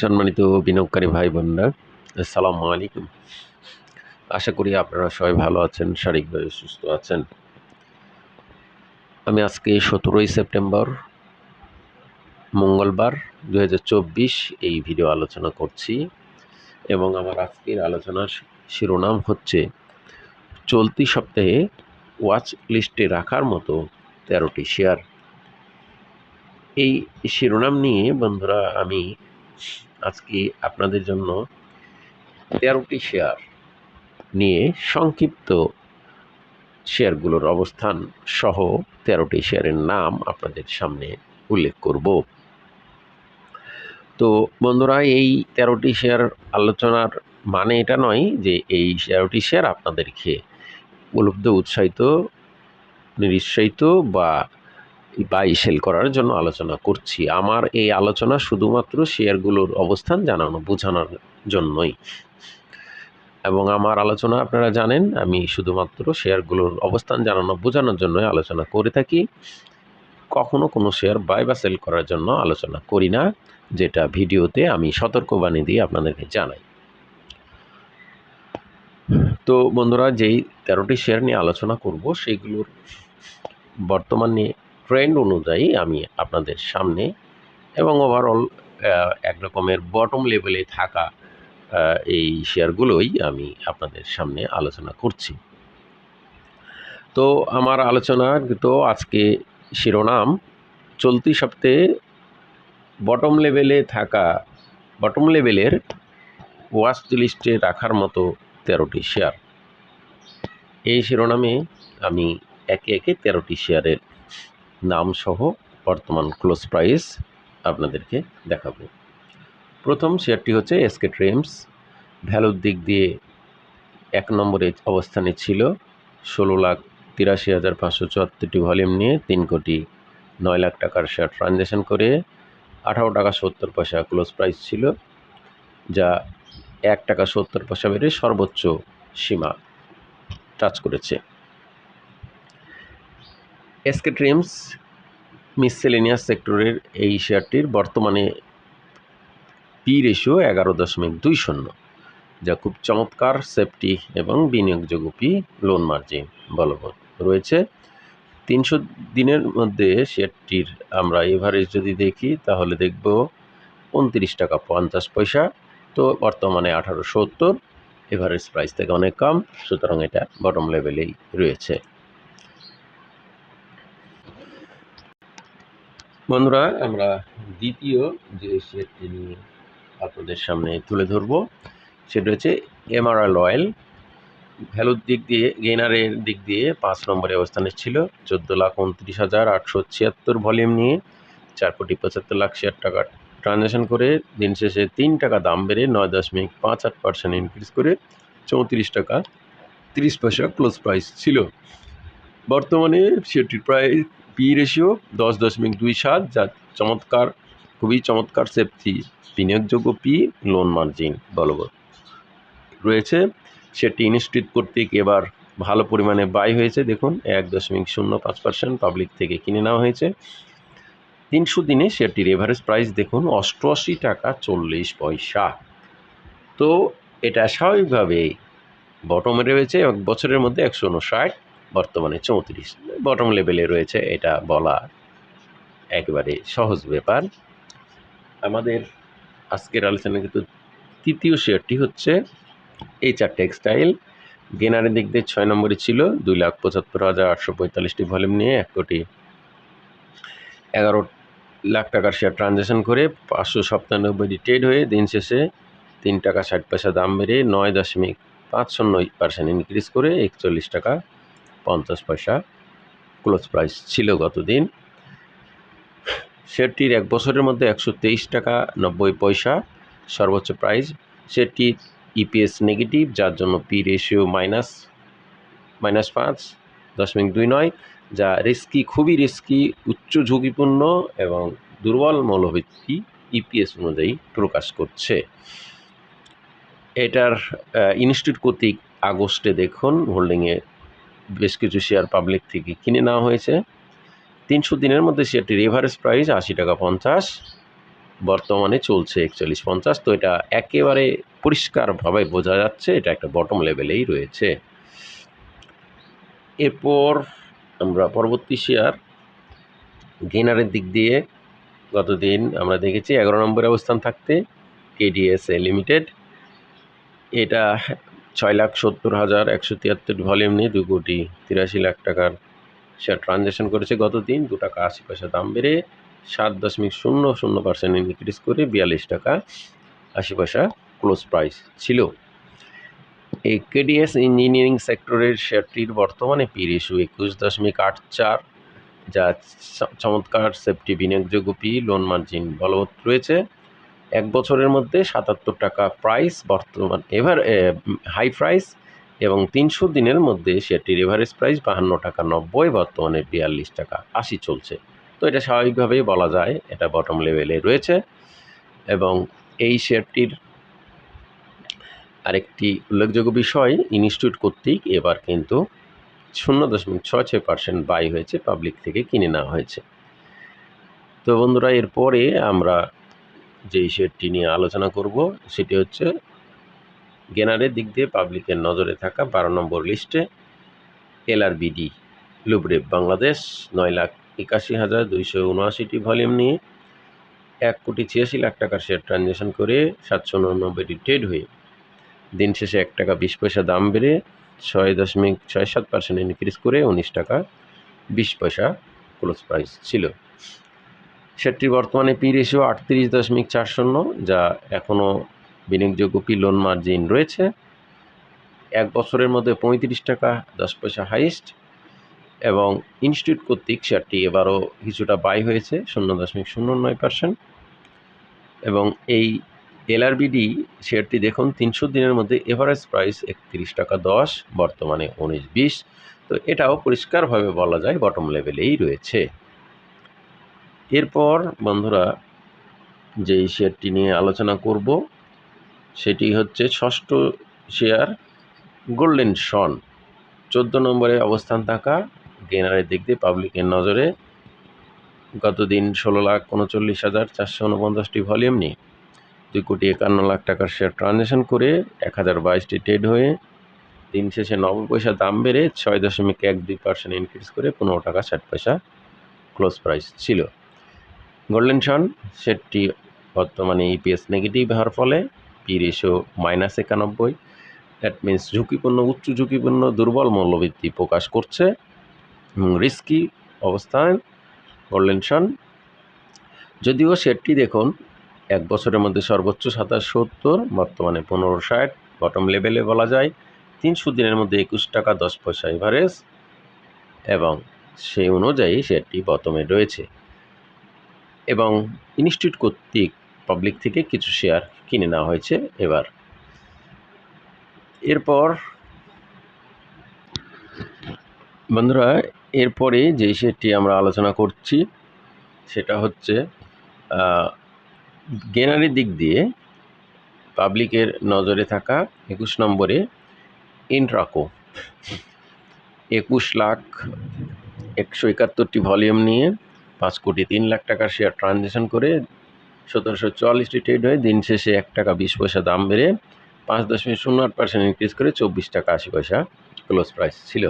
সম্মানিত বিনিয়োগকারী ভাই বোনরা, আসসালামু আলাইকুম। আশা করি আপনারা সবাই ভালো আছেন, শারীরিকভাবে সুস্থ আছেন। আমি আজকে সতেরোই সেপ্টেম্বর, মঙ্গলবার দু হাজার চব্বিশ এই ভিডিও আলোচনা করছি এবং আমার আজকের আলোচনার শিরোনাম হচ্ছে, চলতি সপ্তাহে ওয়াচ লিস্টে রাখার মতো তেরোটি শেয়ার। এই শিরোনাম নিয়ে বন্ধুরা আমি আজকে আপনাদের জন্য তেরোটি শেয়ার নিয়ে সংক্ষিপ্ত শেয়ারগুলোর অবস্থান সহ তেরোটি শেয়ারের নাম আপনাদের সামনে উল্লেখ করব। তো বন্ধুরা, এই তেরোটি শেয়ার আলোচনার মানে এটা নয় যে এই তেরোটি শেয়ার আপনাদেরকে উপলব্ধ, উৎসাহিত, নিরুৎসাহিত বা বাই সেল করার জন্য আলোচনা করছি। আমার এই আলোচনা শুধুমাত্র শেয়ারগুলোর অবস্থান জানানো, বোঝানোর জন্যই। এবং আমার আলোচনা আপনারা জানেন, আমি শুধুমাত্র শেয়ারগুলোর অবস্থান জানানো, বোঝানোর জন্যই আলোচনা করে থাকি। কখনো কোনো শেয়ার বাই বা সেল করার জন্য আলোচনা করি না, যেটা ভিডিওতে আমি সতর্কবাণী দিয়ে আপনাদেরকে জানাই। তো বন্ধুরা, যেই তেরোটি শেয়ার নিয়ে আলোচনা করব, সেইগুলোর বর্তমানে ট্রেন্ড অনুযায়ী আমি আপনাদের সামনে এবং ওভারঅল এক রকমের বটম লেভেলে থাকা এই শেয়ারগুলোই আমি আপনাদের সামনে আলোচনা করছি। তো আমার আলোচনার তো আজকে শিরোনাম, চলতি সপ্তাহে বটম লেভেলে থাকা বটম লেভেলের ওয়াচ লিস্টে রাখার মতো তেরোটি শেয়ার এই শিরোনামে আমি একে একে তেরোটি শেয়ারের নাম সহ বর্তমান ক্লোজ প্রাইস আপনাদেরকে দেখাবো। প্রথম শেয়ারটি হচ্ছে এসকে ট্রেমস ভ্যালুর দিক দিয়ে এক নম্বরে অবস্থানে ছিল ষোলো লাখ তিরাশি হাজার পাঁচশো চুয়াত্তরটি ভলিউম নিয়ে তিন কোটি নয় লাখ টাকার শেয়ার ট্রানজ্যাকশন করে আঠারো টাকা সত্তর পয়সা ক্লোজ প্রাইস ছিল, যা এক টাকা সত্তর পয়সা বেড়ে সর্বোচ্চ সীমা টাচ করেছে। এসকে ট্রিমস মিসসেলেনিয়াস সেক্টরের এই শেয়ারটির বর্তমানে পি রেশিও এগারো দশমিক দুই শূন্য, যা খুব চমৎকার সেফটি এবং বিনিয়োগযোগ্য পি লোন মার্জিন বলবৎ রয়েছে। তিনশো দিনের মধ্যে শেয়ারটির আমরা এভারেজ যদি দেখি, তাহলে দেখব উনত্রিশ টাকা পঞ্চাশ পয়সা, তো বর্তমানে আঠারো সত্তর এভারেজ প্রাইস থেকে অনেক কম, সুতরাং এটা বটম লেভেলেই রয়েছে। বন্ধুরা, আমরা দ্বিতীয় যে শেয়ারটি নিয়ে আপনাদের সামনে তুলে ধরব, সেটা হচ্ছে এমআরএল অয়েল ভ্যালুর দিক দিয়ে গেনারের দিক দিয়ে পাঁচ নম্বরে অবস্থানে ছিল, চোদ্দ লাখ উনত্রিশ হাজার আটশো ছিয়াত্তর ভলিউম নিয়ে চার কোটি পঁচাত্তর লাখ শেয়ার টাকা ট্রানজ্যাকশন করে দিন শেষে তিন টাকা দাম বেড়ে নয় দশমিক পাঁচ আট পার্সেন্ট ইনক্রিজ করে চৌত্রিশ টাকা তিরিশ পয়সা ক্লোজ প্রাইস ছিল। বর্তমানে সেটির প্রায় পি রেশিও দশ দশমিক দুই সাত, যা চমৎকার, খুবই চমৎকার সেফটি বিনিয়োগযোগ্য পি লোন মার্জিন বলবৎ। রয়েছে, সেটি ইনস্টিটিউট কর্তৃক এবার ভালো পরিমাণে বাই হয়েছে, দেখুন, এক দশমিক শূন্য পাঁচ পার্সেন্ট পাবলিক থেকে কিনে নেওয়া হয়েছে। তিনশো দিনে শেয়ারটির এভারেজ প্রাইস দেখুন, অষ্টআশি টাকা চল্লিশ পয়সা। তো এটা স্বাভাবিকভাবেই বটমে রয়েছে, এক বছরের মধ্যে একশো উনষাট বর্তমানে চৌত্রিশ। বটম লেভেলে রয়েছে, এটা বলা একেবারে সহজ ব্যাপার। আমাদের আজকের আলোচনা কিন্তু তৃতীয় শেয়ারটি হচ্ছে এইচআর টেক্সটাইল গেনারের দিক দিয়ে ছয় নম্বরে ছিল, দুই লাখ পঁচাত্তর হাজার আটশো পঁয়তাল্লিশটি ভলিউম নিয়ে এক কোটি এগারো লাখ টাকার শেয়ার ট্রানজ্যাকশন করে পাঁচশো সপ্তানব্বইটি ট্রেড হয়ে দিন শেষে তিন টাকা ষাট পয়সা দাম বেড়ে নয় দশমিক পাঁচ শূন্য পার্সেন্ট ইনক্রিজ করে একচল্লিশ টাকা পঞ্চাশ পয়সা ক্লোজ প্রাইস ছিল গতদিন। শেয়ারটির এক বছরের মধ্যে একশো তেইশ টাকা নব্বই পয়সা সর্বোচ্চ প্রাইস। শেয়ারটি ইপিএস নেগেটিভ যার জন্য পি রেশিও মাইনাস মাইনাস পাঁচ, দশমিক দুই নয়, যা রিস্কি খুবই রিস্কি উচ্চ ঝুঁকিপূর্ণ এবং দুর্বল মৌলভিত্তি ইপিএস অনুযায়ী প্রকাশ করছে। এটার ইনস্টিটিউট কর্তৃক আগস্টে দেখুন হোল্ডিংয়ে বেশ কিছু শেয়ার পাবলিক থেকে কিনে নেওয়া হয়েছে। তিনশো দিনের মধ্যে শেয়ারটির এভারেজ প্রাইস আশি টাকা পঞ্চাশ, বর্তমানে চলছে একচল্লিশ পঞ্চাশ। তো এটা একেবারে পরিষ্কারভাবে বোঝা যাচ্ছে, এটা একটা বটম লেভেলেই রয়েছে। এরপর আমরা পরবর্তী শেয়ার গেনারের দিক দিয়ে গতদিন আমরা দেখেছি এগারো নম্বরে অবস্থান থাকতে কেডিএসএ লিমিটেড এটা ছয় লাখ সত্তর হাজার একশো তিয়াত্তর ভলিউম নিয়ে দু কোটি তিরাশি লাখ টাকার শেয়ার ট্রানজ্যাকশন করেছে গত দিন দু টাকা আশি পয়সা দাম বেড়ে সাত দশমিক শূন্য শূন্য পার্সেন্ট ইনক্রিজ করে বিয়াল্লিশ টাকা আশি পয়সা ক্লোজ প্রাইস ছিল। এই কেডিএস ইঞ্জিনিয়ারিং সেক্টরের শেয়ারটির বর্তমানে পি রেশু একুশ দশমিক আট চার, যা চমৎকার সেফটি বিনিয়োগযোগ্য পি লোন মার্জিন বলবৎ রয়েছে। এক বছরের মধ্যে সাতাত্তর টাকা প্রাইস বর্তমান এভার হাই প্রাইস এবং তিনশো দিনের মধ্যে শেয়ারটির এভারেজ প্রাইস বাহান্ন টাকা নব্বই, বর্তমানে বিয়াল্লিশ টাকা আশি চলছে। তো এটা স্বাভাবিকভাবেই বলা যায়, এটা বটম লেভেলে রয়েছে এবং এই শেয়ারটির আরেকটি উল্লেখযোগ্য বিষয় ইনস্টিটিউট কর্তৃক এবার কিন্তু শূন্য দশমিক ছয় ছয় পার্সেন্ট বাই হয়েছে পাবলিক থেকে কিনে নেওয়া হয়েছে। তো বন্ধুরা, এরপরে আমরা যেই শেয়ারটি নিয়ে আলোচনা করব, সেটি হচ্ছে গেনারের দিক দিয়ে পাবলিকের নজরে থাকা বারো নম্বর লিস্টে এল আর এলআরবিডি লুবরেভ বাংলাদেশ, নয় লাখ একাশি হাজার দুইশো উনআশিটি ভলিউম নিয়ে এক কোটি ছিয়াশি লাখ টাকার শেয়ার ট্রানজ্যাকশন করে সাতশো উননব্বইটি ট্রেড হয়ে দিন শেষে এক টাকা বিশ পয়সা দাম বেড়ে ছয় দশমিক ছয় সাত পার্সেন্ট ইনক্রিজ করে উনিশ টাকা বিশ পয়সা ক্লোজ প্রাইস ছিল। সেটি বর্তমানে পি রেশিও আটত্রিশ দশমিক চার শূন্য, যা এখনও বিনিয়োগযোগ্য পি লোন মার্জিন রয়েছে। এক বছরের মধ্যে পঁয়ত্রিশ টাকা, দশ পয়সা হাইস্ট এবং ইনস্টিটিউট কর্তৃক শেয়ারটি এবারও কিছুটা বাই হয়েছে, শূন্য দশমিক শূন্য নয় পার্সেন্ট এবং এই এলআরবিডি শেয়ারটি দেখুন, তিনশো দিনের মধ্যে এভারেজ প্রাইস একত্রিশ টাকা দশ, বর্তমানে উনিশ বিশ। তো এটাও পরিষ্কারভাবে বলা যায় বটম লেভেলেই রয়েছে। এরপর বন্ধুরা যেই শেয়ারটি নিয়ে আলোচনা করব, সেটি হচ্ছে ষষ্ঠ শেয়ার গোল্ডেন শন। চোদ্দ নম্বরে অবস্থান থাকা গেনারের দিক দিয়ে পাবলিকের নজরে। গতদিন ষোলো লাখ উনচল্লিশ হাজার চারশো উনপঞ্চাশটি ভলিউম নিয়ে দুই কোটি একান্ন লাখ টাকার শেয়ার ট্রানজ্যাকশন করে এক হাজার বাইশটি ট্রেড হয়ে দিন শেষে নব্বই পয়সা দাম বেড়ে ছয় দশমিক এক দুই পার্সেন্ট ইনক্রিজ করে পনেরো টাকা ষাট পয়সা ক্লোজ প্রাইস ছিল। গোল্ডেন শন সেটটি বর্তমানে ইপিএস নেগেটিভ হওয়ার ফলে পি রেশিও মাইনাস একানব্বই। দ্যাট মিন্স ঝুঁকিপূর্ণ, উচ্চ ঝুঁকিপূর্ণ, দুর্বল মূল্যবৃদ্ধি প্রকাশ করছে। রিস্কি অবস্থান গোল্ডেন শন যদিও শেয়ারটি দেখুন, এক বছরের মধ্যে সর্বোচ্চ সাতাশ সত্তর, বর্তমানে পনেরো ষাট বটম লেভেলে বলা যায়। তিনশো দিনের মধ্যে একুশ টাকা, দশ পয়সা এভারেজ এবং সেই অনুযায়ী শেয়ারটি বটমে রয়েছে। এবং ইনস্টিটিউট কর্তৃক পাবলিক থেকে কিছু শেয়ার কিনে নেওয়া হয়েছে এবার। এরপর বন্ধুরা, এরপরে যে শেয়ারটি আমরা আলোচনা করছি, সেটা হচ্ছে গেনারের দিক দিয়ে পাবলিকের নজরে থাকা একুশ নম্বরে ইন্ট্রাকো একুশ লাখ একশো একাত্তরটি ভলিউম নিয়ে পাঁচ কোটি তিন লাখ টাকার শেয়ার ট্রানজ্যাকশন করে সতেরোশো চুয়াল্লিশটি ট্রেড হয়ে দিন শেষে এক টাকা বিশ পয়সা দাম বেড়ে পাঁচ দশমিক শূন্য আট পার্সেন্ট ইনক্রিজ করে চব্বিশ টাকা আশি পয়সা ক্লোজ প্রাইস ছিল।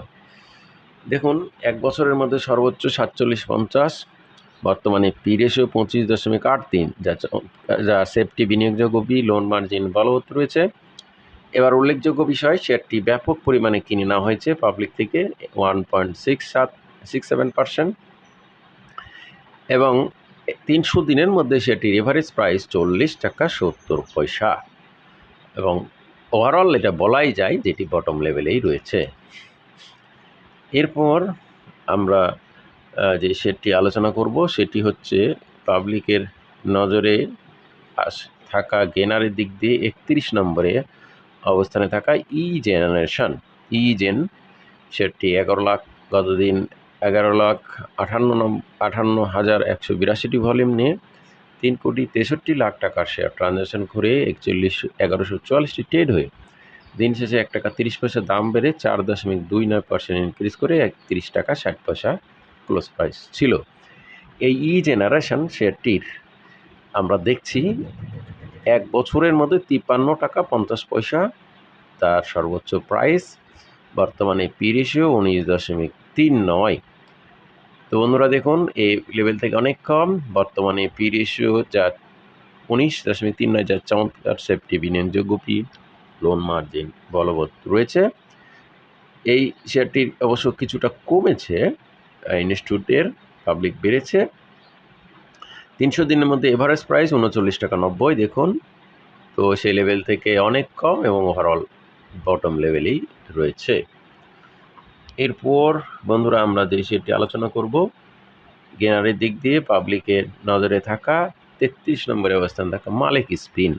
দেখুন, এক বছরের মধ্যে সর্বোচ্চ সাতচল্লিশ পঞ্চাশ, বর্তমানে পি রেশিও পঁচিশ দশমিক আট তিন, যা যা সেফটি বিনিয়োগযোগ্য বি লোন মার্জিন বলবৎ রয়েছে। এবার উল্লেখযোগ্য বিষয় শেয়ারটি ব্যাপক পরিমাণে কিনে নেওয়া হয়েছে পাবলিক থেকে ওয়ান পয়েন্ট সিক্স সাত সিক্স সেভেন পার্সেন্ট এবং তিনশো দিনের মধ্যে সেটির এভারেজ প্রাইস চল্লিশ টাকা সত্তর পয়সা। এবং ওভারঅল এটা বলাই যায় যেটি বটম লেভেলেই রয়েছে। এরপর আমরা যে শেয়ারটি আলোচনা করব সেটি হচ্ছে পাবলিকের নজরে আস- থাকা গেনারের দিক দিয়ে একত্রিশ নম্বরে অবস্থানে থাকা ই জেনারেশন ই জেন শেয়ারটি এগারো লাখ গতদিন এগারো লাখ আটান্ন নম আটান্ন হাজার একশো বিরাশিটি ভলিউম নিয়ে তিন কোটি তেষট্টি লাখ টাকার শেয়ার ট্রানজ্যাকশন করে একচল্লিশ, এগারোশো চুয়াল্লিশটি ট্রেড হয়ে দিন শেষে এক টাকা তিরিশ পয়সা দাম বেড়ে চার দশমিক দুই নয় পার্সেন্ট ইনক্রিজ করে একত্রিশ টাকা ষাট পয়সা ক্লোজ প্রাইস ছিল। এই ই জেনারেশন শেয়ারটির আমরা দেখছি এক বছরের মধ্যে তিপ্পান্ন টাকা পঞ্চাশ পয়সা তার সর্বোচ্চ প্রাইস বর্তমানে পি উনিশ দশমিক তিন নয় তো বন্ধুরা দেখুন, এই লেভেল থেকে অনেক কম। বর্তমানে পি রেশিও যা উনিশ দশমিক তিন নয় যা চমৎকার সেফটি বিনিয়োগযোগ্য পি লোন মার্জিন বলবৎ রয়েছে। এই শেয়ারটির অবশ্য কিছুটা কমেছে ইনস্টিটিউটের পাবলিক বেড়েছে। তিনশো দিনের মধ্যে এভারেজ প্রাইস উনচল্লিশ টাকা নব্বই, দেখুন। তো সেই লেভেল থেকে অনেক কম এবং ওভারঅল বটম লেভেলেই রয়েছে। এরপর বন্ধুরা আমরা যে সেটি আলোচনা করব গেনারের দিক দিয়ে পাবলিকের নজরে থাকা তেত্রিশ নম্বরে অবস্থান থাকা মালিক স্পিন।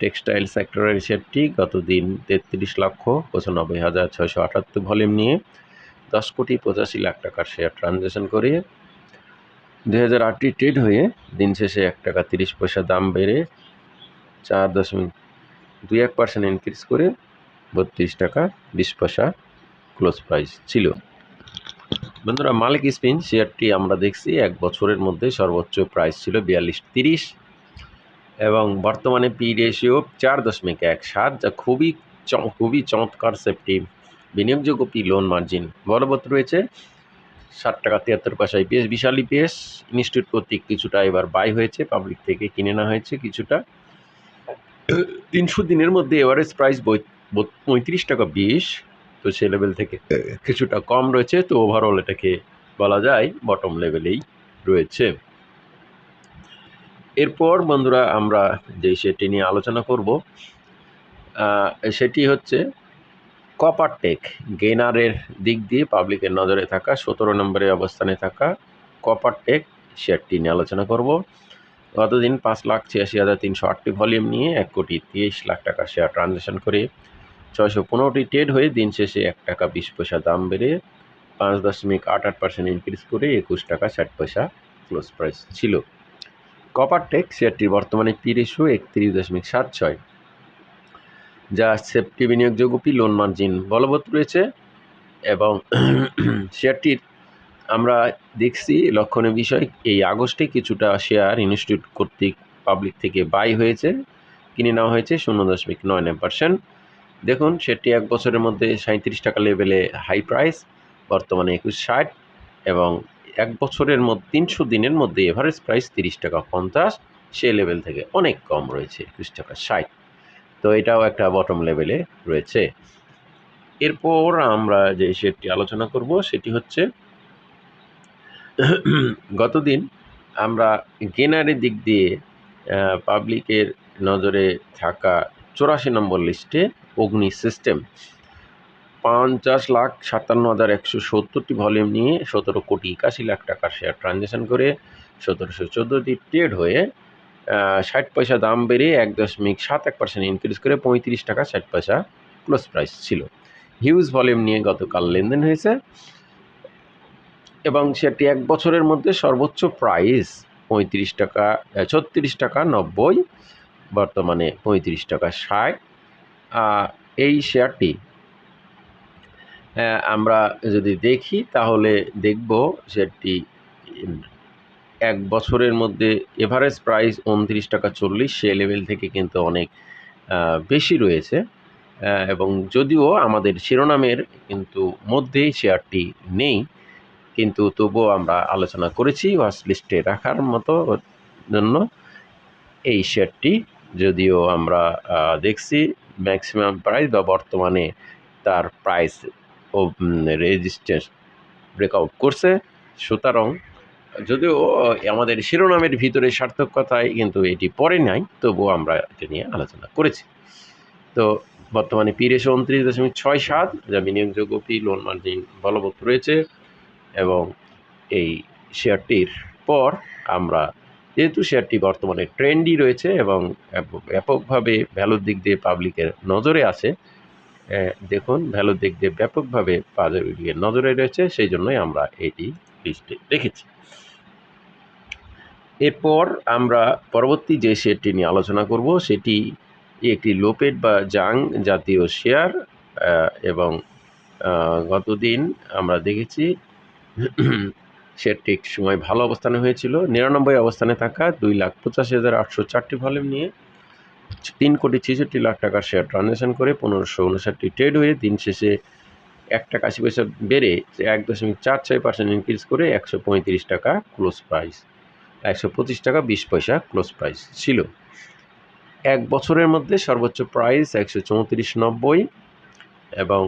টেক্সটাইল সেক্টরের শেয়ারটি গত দিন তেত্রিশ লক্ষ পঁচানব্বই হাজার ছয়শো আটাত্তর ভলিউম নিয়ে দশ কোটি পঁচাশি লাখ টাকার শেয়ার ট্রানজ্যাকশন করে দুই হাজার আটটি ট্রেড হয়ে দিন শেষে এক টাকা তিরিশ পয়সা দাম বেড়ে চার দশমিক দুই এক পার্সেন্ট ইনক্রিজ করে বত্রিশ টাকা বিশ পয়সা ক্লোজ প্রাইস ছিল। বন্ধুরা, মালিক স্পিন শেয়ারটি আমরা দেখছি এক বছরের মধ্যে সর্বোচ্চ প্রাইস ছিল বিয়াল্লিশ তিরিশ এবং বর্তমানে পি রেশিও চার দশমিক এক সাত, যা খুবই খুবই চমৎকার সেফটি বিনিয়োগযোগ্য পি লোন মার্জিন। বলবৎ রয়েছে ষাট টাকা তিয়াত্তর পয়সা ইপিএস বিশাল ইপিএস ইনস্টিটিউট কর্তৃক কিছুটা এবার বাই হয়েছে, পাবলিক থেকে কিনে নেওয়া হয়েছে কিছুটা। তিনশো দিনের মধ্যে এভারেজ প্রাইস পঁয়ত্রিশ টাকা বিশ তো সে লেভেল থেকে কিছুটা কম রয়েছে, তো ওভারঅল এটাকে বলা যায় বটম লেভেলেই রয়েছে। এরপর বন্ধুরা আমরা যে সেটি নিয়ে আলোচনা করব সেটি হচ্ছে কপার টেক গেনারের দিক দিয়ে পাবলিকের নজরে থাকা, সতেরো নম্বরে অবস্থানে থাকা কপার টেক শেয়ারটি নিয়ে আলোচনা করব। গতদিন পাঁচ লাখ ছিয়াশি হাজার তিনশো আটটি ভলিউম নিয়ে এক কোটি তিরিশ লাখ টাকা শেয়ার ট্রানজ্যাকশন করে ছয়শো পনেরোটি ট্রেড হয়ে দিন শেষে এক টাকা বিশ পয়সা দাম বেড়ে পাঁচ দশমিক আট আট পার্সেন্ট ইনক্রিজ করে একুশ টাকা ষাট পয়সা ক্লোজ প্রাইস ছিল। কপার টেক শেয়ারটির বর্তমানে পি রেশিও একত্রিশ দশমিক সাত ছয়। যা সেফটি বিনিয়োগযোগ্য পি লোন মার্জিন বলবৎ রয়েছে এবং শেয়ারটির আমরা দেখছি লক্ষণীয় বিষয়, এই আগস্টে কিছুটা শেয়ার ইনস্টিটিউট কর্তৃক পাবলিক থেকে বাই হয়েছে, কিনে নেওয়া হয়েছে শূন্য দশমিক নয় নয় পার্সেন্ট দেখুন, সেটি এক বছরের মধ্যে সাঁত্রিশ টাকা লেভেলে হাই প্রাইস বর্তমানে একুশ ষাট, এবং এক বছরের মধ্যে, তিনশো দিনের মধ্যে এভারেজ প্রাইস তিরিশ টাকা পঞ্চাশ সে লেভেল থেকে অনেক কম রয়েছে, একুশ টাকা ষাট। তো এটাও একটা বটম লেভেলে রয়েছে। এরপর আমরা যে শেয়ারটি আলোচনা করব, সেটি হচ্ছে, গতদিন আমরা গেনারের দিক দিয়ে পাবলিকের নজরে থাকা চৌরাশি নম্বর লিস্টে অগ্নি সিস্টেম। পঞ্চাশ লাখ সাতান্ন হাজার একশো সত্তরটি ভলিউম নিয়ে সতেরো কোটি একাশি লাখ টাকার শেয়ার ট্রানজ্যাকশন করে সতেরোশো চোদ্দোটি ট্রেড হয়ে ষাট পয়সা দাম বেড়ে এক দশমিক সাত এক পার্সেন্ট ইনক্রিজ করে পঁয়ত্রিশ টাকা ষাট পয়সা ক্লোজ প্রাইস ছিল। হিউজ ভলিউম নিয়ে গতকাল লেনদেন হয়েছে এবং সেটি এক বছরের মধ্যে সর্বোচ্চ প্রাইস পঁয়ত্রিশ টাকা, ছত্রিশ টাকা নব্বই বর্তমানে পঁয়ত্রিশ টাকা ষাট। এই শেয়ারটি আমরা যদি দেখি তাহলে দেখব সেটি এক বছরের মধ্যে এভারেজ প্রাইস উনত্রিশ টাকা চল্লিশ, সে লেভেল থেকে কিন্তু অনেক বেশি রয়েছে। এবং যদিও আমাদের শিরোনামের কিন্তু মধ্যেই শেয়ারটি নেই, কিন্তু তবুও আমরা আলোচনা করেছি ওয়াচ লিস্টে রাখার মতো জন্য এই শেয়ারটি যদিও আমরা দেখছি ম্যাক্সিমাম প্রাইস বা বর্তমানে তার প্রাইস ও রেজিস্ট্যান্স ব্রেকআউট করছে। সুতরাং যদিও আমাদের শিরোনামের ভিতরে সার্থকতায় কিন্তু এটি পরে নাই তবুও আমরা এটা নিয়ে আলোচনা করেছি। তো বর্তমানে পি রেশো উনত্রিশ দশমিক ছয় সাত, যা বিনিয়োগযোগ্য পি লোন মার্জিন বলবৎ রয়েছে এবং এই শেয়ারটির পর আমরা যেহেতু শেয়ারটি বর্তমানে ট্রেন্ডই রয়েছে এবং ব্যাপকভাবে ভ্যালুর দিক দিয়ে পাবলিকের নজরে আছে দেখুন ভ্যালুর দিক দিয়ে ব্যাপকভাবে পাবলিকের নজরে রয়েছে, সেই জন্যই আমরা এটি লিস্টে রেখেছি। এরপর আমরা পরবর্তী যে শেয়ারটি নিয়ে আলোচনা করব, সেটি একটি লোপেড বা জাং জাতীয় শেয়ার এবং গতদিন আমরা দেখেছি শেয়ারটি ঠিক সময় ভালো অবস্থানে হয়েছিল। নিরানব্বই অবস্থানে থাকা দুই লাখ পঁচাশি হাজার আটশো চারটি ভলিউম নিয়ে তিন কোটি ছেষট্টি লাখ টাকার শেয়ার ট্রানজ্যাকশন করে পনেরোশো উনষাটটি ট্রেড হয়ে দিন শেষে এক টাকা আশি পয়সা বেড়ে এক দশমিক চার ছয় পার্সেন্ট ইনক্রিজ করে একশো পঁয়ত্রিশ টাকা ক্লোজ প্রাইস একশো পঁচিশ টাকা বিশ পয়সা ক্লোজ প্রাইস ছিল। এক বছরের মধ্যে সর্বোচ্চ প্রাইস একশো চৌত্রিশ নব্বই এবং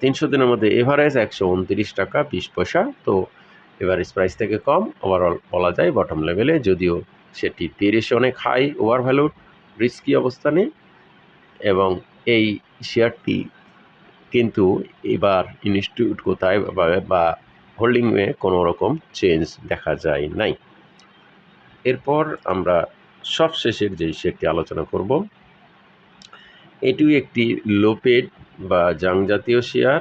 তিনশো দিনের মধ্যে এভারেজ একশো উনত্রিশ টাকা বিশ পয়সা। তো এভারেজ প্রাইস থেকে কম ওভারঅল বলা যায় বটম লেভেলে যদিও সেটি তিরিশে অনেক হাই ওভার ভ্যালুড রিস্কি অবস্থানে এবং এই শেয়ারটি কিন্তু এবার ইনস্টিটিউট কোথায় বা- হোল্ডিংয়ে কোনো রকম চেঞ্জ দেখা যায় নাই। এরপর আমরা সবশেষের যে শেয়ারটি আলোচনা করব, এটিও একটি লোপেড বা জাং জাতীয় শেয়ার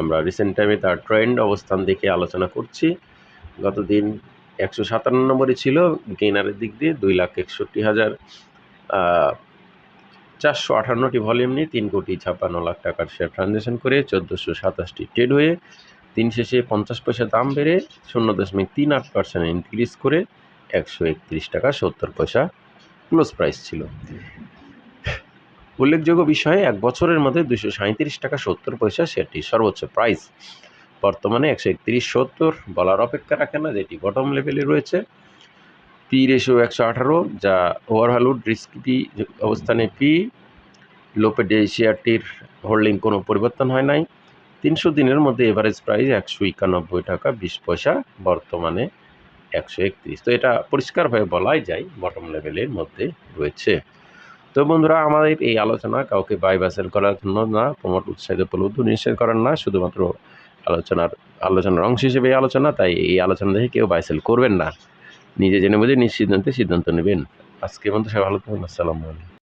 আমরা রিসেন্ট টাইমে তার ট্রেন্ড অবস্থান দেখে আলোচনা করছি। গত দিন একশো সাতান্ন নম্বরে ছিল গেইনারের দিক দিয়ে দুই লাখ একষট্টি হাজার চারশো আটান্নটি ভলিউম নিয়ে তিন কোটি ছাপ্পান্ন লাখ টাকার শেয়ার ট্রানজ্যাকশন করে চোদ্দোশো সাতাশটি ট্রেড হয়ে দিন শেষে পঞ্চাশ পয়সা দাম বেড়ে শূন্য দশমিক তিন আট পার্সেন্ট ইনক্রিজ করে একশো একত্রিশ টাকা সত্তর পয়সা ক্লোজ প্রাইস ছিল। উল্লেখযোগ্য বিষয়ে এক বছরের মধ্যে দুশো সাঁত্রিশ টাকা সত্তর পয়সা সেটি সর্বোচ্চ প্রাইস। বর্তমানে একশো একত্রিশ সত্তর বলার অপেক্ষা রাখে না, যেটি বটম লেভেলে রয়েছে। পি রেশিও একশো আঠারো, যা ওভারভ্যালুড রিস্কি অবস্থানে পি লোপেড শেয়ারটির হোল্ডিং কোনো পরিবর্তন হয় নাই। তিনশো দিনের মধ্যে এভারেজ প্রাইস একশো একানব্বই টাকা বিশ পয়সা, বর্তমানে একশো একত্রিশ। তো এটা পরিষ্কারভাবে বলাই যায় বটম লেভেলের মধ্যে রয়েছে। তো বন্ধুরা, আমাদের এই আলোচনা কাউকে বাই বাসেল করার জন্য না, প্রমোট উৎসাহিত প্রলুব্ধ নিশ্চয় করার না। শুধুমাত্র আলোচনার আলোচনার অংশ হিসেবে এই আলোচনা, তাই এই আলোচনা দেখে কেউ বাই সেল করবেন না। নিজে জেনে বুঝে নিজ সিদ্ধান্তে সিদ্ধান্ত নেবেন। আজকে বন্ধু সবাই ভালো থাকুন। আসসালামু আলাইকুম।